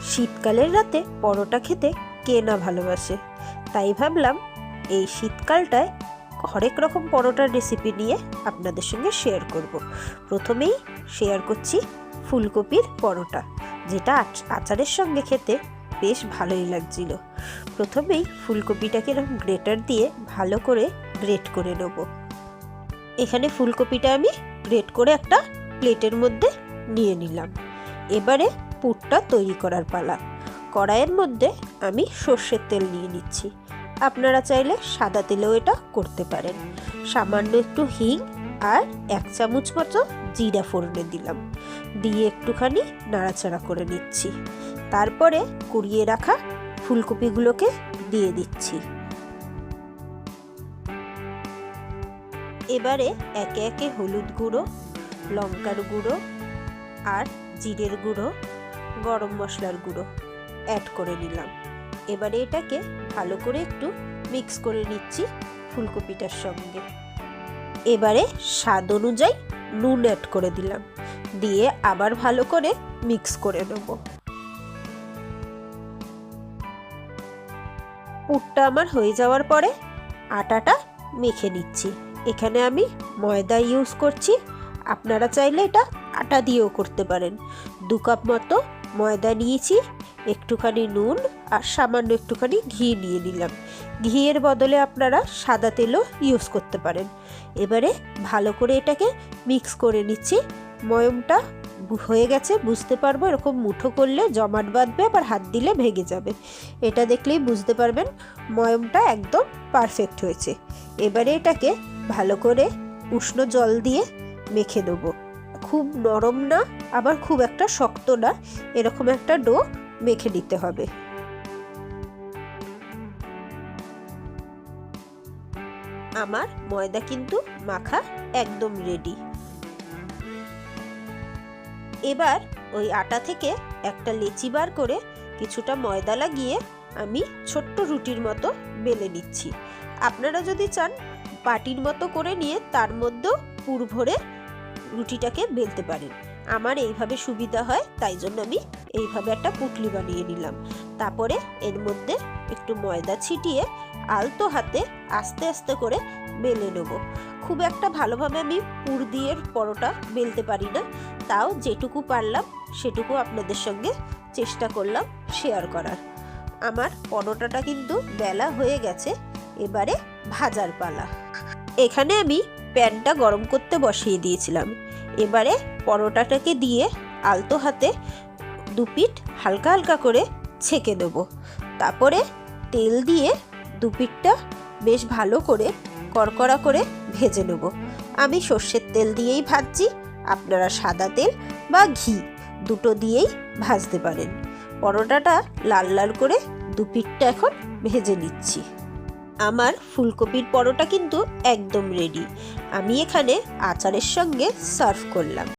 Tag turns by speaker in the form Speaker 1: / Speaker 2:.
Speaker 1: শীতকালের রাতে পরোটা খেতে কে না ভালোবাসে? তাই ভাবলাম এই শীতকালটায় হরেক রকম পরোটার রেসিপি নিয়ে আপনাদের সঙ্গে শেয়ার করব। প্রথমেই শেয়ার করছি ফুলকপির পরোটা, যেটা আচ- আচারের সঙ্গে খেতে বেশ ভালোই লাগছিল। প্রথমেই ফুলকপিটাকে এরকম গ্রেটার দিয়ে ভালো করে গ্রেট করে নেব। এখানে ফুলকপিটা আমি গ্রেট করে একটা প্লেটের মধ্যে নিয়ে নিলাম। এবারে পুরটা তৈরি করার পালা। কড়াইয়ের মধ্যে আমি সর্ষের তেল নিয়ে নিচ্ছি। আপনারা চাইলে সাদা তেলেও এটা করতে পারেন। সামান্য একটু হিং আর এক চামচ মতো জিরা ফোড়নে দিলাম। দিয়ে একটুখানি নাড়াচাড়া করে নিচ্ছি। তারপরে কুড়িয়ে রাখা ফুলকপিগুলোকে দিয়ে দিচ্ছি। এবারে একে একে হলুদ গুঁড়ো, লঙ্কার গুঁড়ো আর জিরের গুঁড়ো গরম মশলার গুঁড়ো অ্যাড করে নিলাম। এবারে এটাকে ভালো করে একটু মিক্স করে নিচ্ছি ফুলকপিটার সঙ্গে। এবারে স্বাদ অনুযায়ী নুন অ্যাড করে দিলাম। দিয়ে আবার ভালো করে মিক্স করে নেব। পুরটা আমার হয়ে যাওয়ার পরে আটাটা মেখে নিচ্ছি। এখানে আমি ময়দা ইউজ করছি। আপনারা চাইলে এটা আটা দিয়েও করতে পারেন। দু কাপ মতো ময়দা নিয়েছি, একটুখানি নুন আর সামান্য একটুখানি ঘি নিয়ে নিলাম। ঘিয়ের বদলে আপনারা সাদা তেলও ইউজ করতে পারেন। এবারে ভালো করে এটাকে মিক্স করে নিচ্ছি। ময়মটা হয়ে গেছে, বুঝতে পারব এরকম মুঠো করলে জমাট বাঁধবে, আবার হাত দিলে ভেঙে যাবে। এটা দেখলেই বুঝতে পারবেন ময়মটা একদম পারফেক্ট হয়েছে। এবারে এটাকে ভালো করে উষ্ণ জল দিয়ে মেখে দেবো খুব নরম না, আবার খুব একটা শক্ত না, এরকম একটা ডো মেখে নিতে হবে। আমার ময়দা কিন্তু মাখা একদম রেডি এবার ওই আটা থেকে একটা লেচি বার করে কিছুটা ময়দা লাগিয়ে আমি ছোট্ট রুটির মতো বেলে নিচ্ছি। আপনারা যদি চান পাটির মতো করে নিয়ে তার মধ্যেও পুর ভরে রুটিটাকে বেলতে পারেন আমার এইভাবে সুবিধা হয়, তাই জন্য আমি এইভাবে একটা পুটলি বানিয়ে নিলাম। তারপরে এর মধ্যে একটু ময়দা ছিটিয়ে আলতো হাতে আস্তে আস্তে করে বেলে নেব। খুব একটা ভালোভাবে আমি পুর দিয়ে পরোটা বেলতে পারি না। তাও যেটুকু পারলাম, সেটুকু আপনাদের সঙ্গে চেষ্টা করলাম শেয়ার করার। আমার পরোটাটা কিন্তু বেলা হয়ে গেছে, এবারে ভাজার পালা। এখানে আমি প্যানটা গরম করতে বসিয়ে দিয়েছিলাম। এবারে পরোটাটাকে দিয়ে আলতো হাতে দু পিঠ হালকা হালকা করে ছেঁকে দেব। তারপরে তেল দিয়ে দু পিঠটা বেশ ভালো করে কড়কড়া করে ভেজে নেব। আমি সর্ষের তেল দিয়েই ভাজছি, আপনারা সাদা তেল বা ঘি দুটো দিয়েই ভাজতে পারেন। পরোটাটা লাল লাল করে দু পিঠটা এখন ভেজে নিচ্ছি। আমার ফুলকপির পরোটা কিন্তু একদম রেডি আমি এখানে আচারের সঙ্গে সার্ভ করলাম।